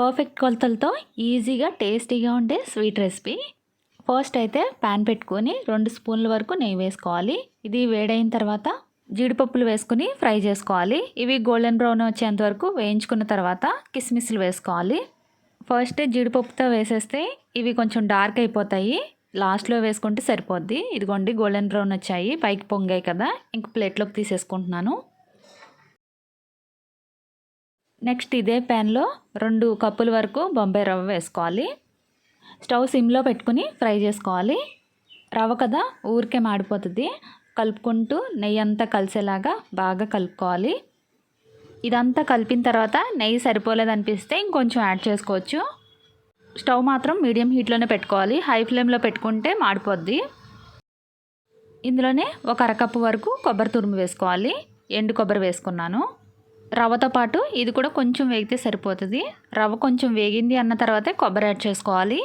Perfect కొలతలతో ఈజీగా టేస్టీగా ఉండే స్వీట్ రెసిపీ. ఫస్ట్ అయితే ప్యాన్ పెట్టుకొని రెండు స్పూన్ల వరకు నెయ్యి వేసుకోవాలి. ఇది వేడైన తర్వాత జీడిపప్పులు వేసుకుని ఫ్రై చేసుకోవాలి. ఇవి గోల్డెన్ బ్రౌన్ వచ్చేంత వరకు వేయించుకున్న తర్వాత కిస్మిస్లు వేసుకోవాలి. ఫస్ట్ జీడిపప్పుతో వేసేస్తే ఇవి కొంచెం డార్క్ అయిపోతాయి. లాస్ట్లో వేసుకుంటే సరిపోద్ది. ఇదిగోండి గోల్డెన్ బ్రౌన్ వచ్చాయి. పైకి పొంగాయి కదా. ఇంక ప్లేట్లోకి తీసేసుకుంటున్నాను. నెక్స్ట్ ఇదే ప్యాన్లో రెండు కప్పుల వరకు బొంబాయి రవ్వ వేసుకోవాలి. స్టవ్ సిమ్లో పెట్టుకుని ఫ్రై చేసుకోవాలి. రవ్వ కదా ఊరికే మాడిపోతుంది. కలుపుకుంటూ నెయ్యి అంతా కలిసేలాగా బాగా కలుపుకోవాలి. ఇదంతా కలిపిన తర్వాత నెయ్యి సరిపోలేదు అనిపిస్తే ఇంకొంచెం యాడ్ చేసుకోవచ్చు. స్టవ్ మాత్రం మీడియం హీట్లోనే పెట్టుకోవాలి. హై ఫ్లేమ్లో పెట్టుకుంటే మాడిపోద్ది. ఇందులోనే ఒక అరకప్పు వరకు కొబ్బరి తురుము వేసుకోవాలి. ఎండు కొబ్బరి వేసుకున్నాను. రవ్వతో పాటు ఇది కూడా కొంచెం వేగితే సరిపోతుంది. రవ్వ కొంచెం వేగింది అన్న తర్వాతే కొబ్బరి యాడ్ చేసుకోవాలి.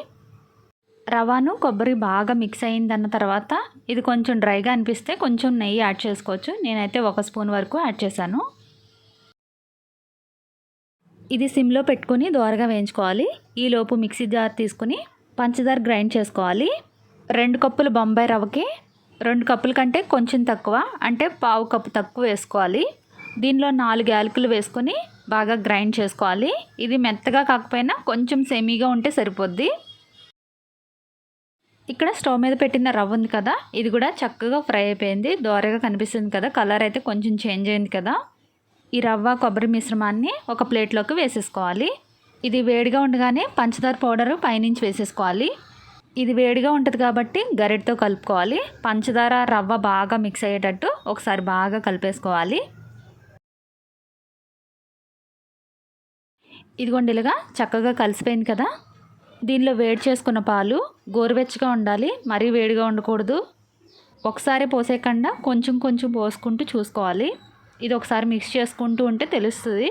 రవాను కొబ్బరి బాగా మిక్స్ అయిందన్న తర్వాత ఇది కొంచెం డ్రైగా అనిపిస్తే కొంచెం నెయ్యి యాడ్ చేసుకోవచ్చు. నేనైతే ఒక స్పూన్ వరకు యాడ్ చేశాను. ఇది సిమ్లో పెట్టుకొని దోరగా వేయించుకోవాలి. ఈలోపు మిక్సీ జార్ తీసుకుని పంచదార గ్రైండ్ చేసుకోవాలి. రెండు కప్పులు బొంబాయి రవ్వకి రెండు కప్పుల కంటే కొంచెం తక్కువ అంటే పావు కప్పు తక్కువ వేసుకోవాలి. దీనిలో నాలుగు యాలకులు వేసుకొని బాగా గ్రైండ్ చేసుకోవాలి. ఇది మెత్తగా కాకపోయినా కొంచెం సెమీగా ఉంటే సరిపోద్ది. ఇక్కడ స్టవ్ మీద పెట్టిన రవ్వ ఉంది కదా ఇది కూడా చక్కగా ఫ్రై అయిపోయింది. దోరగా కనిపిస్తుంది కదా కలర్ అయితే కొంచెం చేంజ్ అయింది కదా. ఈ రవ్వ కొబ్బరి మిశ్రమాన్ని ఒక ప్లేట్లోకి వేసేసుకోవాలి. ఇది వేడిగా ఉండగానే పంచదార పౌడర్ పైనుంచి వేసేసుకోవాలి. ఇది వేడిగా ఉంటుంది కాబట్టి గరిటతో కలుపుకోవాలి. పంచదార రవ్వ బాగా మిక్స్ అయ్యేటట్టు ఒకసారి బాగా కలిపేసుకోవాలి. ఇదిగోండి ఇలాగా చక్కగా కలిసిపోయింది కదా. దీనిలో వేడి చేసుకున్న పాలు గోరువెచ్చగా ఉండాలి మరీ వేడిగా ఉండకూడదు. ఒకసారి పోసేయకుండా కొంచెం కొంచెం పోసుకుంటూ చూసుకోవాలి. ఇది ఒకసారి మిక్స్ చేసుకుంటూ ఉంటే తెలుస్తుంది.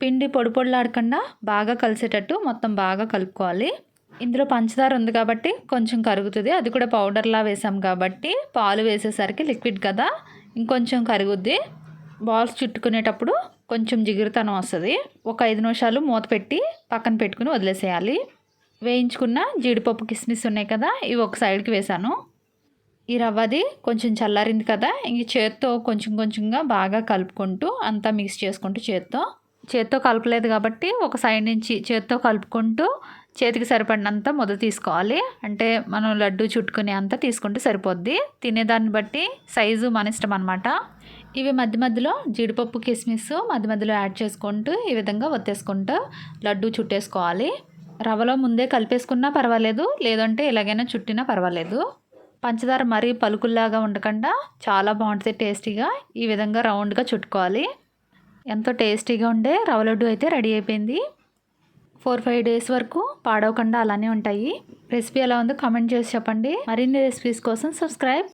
పిండి పొడి పొడిలాడకుండా బాగా కలిసేటట్టు మొత్తం బాగా కలుపుకోవాలి. ఇందులో పంచదార ఉంది కాబట్టి కొంచెం కరుగుతుంది. అది కూడా పౌడర్లా వేసాం కాబట్టి పాలు వేసేసరికి లిక్విడ్ కదా. ఇంకొంచెం కరుగుద్ది. బాల్స్ చుట్టుకునేటప్పుడు కొంచెం జిగురుతనం వస్తుంది. ఒక ఐదు నిమిషాలు మూత పెట్టి పక్కన పెట్టుకుని వదిలేసేయాలి. వేయించుకున్న జీడిపప్పు కిస్మిస్ ఉన్నాయి కదా ఇవి ఒక సైడ్కి వేసాను ఈ రవ్వది కొంచెం చల్లారింది కదా ఇంక చేత్తో కొంచెం కొంచెంగా బాగా కలుపుకుంటూ అంతా మిక్స్ చేసుకుంటూ చేత్తో. చేత్తో కలపలేదు కాబట్టి ఒక సైడ్ నుంచి చేత్తో కలుపుకుంటూ చేతికి సరిపడినంత ముద్ద తీసుకోవాలి. అంటే మనం లడ్డు చుట్టుకునే అంత తీసుకుంటే సరిపోద్ది. తినేదాన్ని బట్టి సైజు మన ఇష్టం అనమాట ఇవి మధ్య మధ్యలో జీడిపప్పు కిస్మిస్ మధ్య మధ్యలో యాడ్ చేసుకుంటూ ఈ విధంగా ఒత్తేసుకుంటూ లడ్డు చుట్టేసుకోవాలి. రవ్వలో ముందే కలిపేసుకున్నా పర్వాలేదు లేదంటే ఎలాగైనా చుట్టినా పర్వాలేదు. పంచదార మరీ పలుకుల్లాగా ఉండకుండా చాలా బాగుంటుంది టేస్టీగా ఈ విధంగా రౌండ్గా చుట్టుకోవాలి. ఎంతో టేస్టీగా ఉండే రవ్వ లడ్డు అయితే రెడీ అయిపోయింది. ఫోర్ ఫైవ్ డేస్ వరకు పాడవకుండా అలానే ఉంటాయి. రెసిపీ ఎలా ఉందో కామెంట్ చేసి చెప్పండి. మరిన్ని రెసిపీస్ కోసం సబ్స్క్రైబ్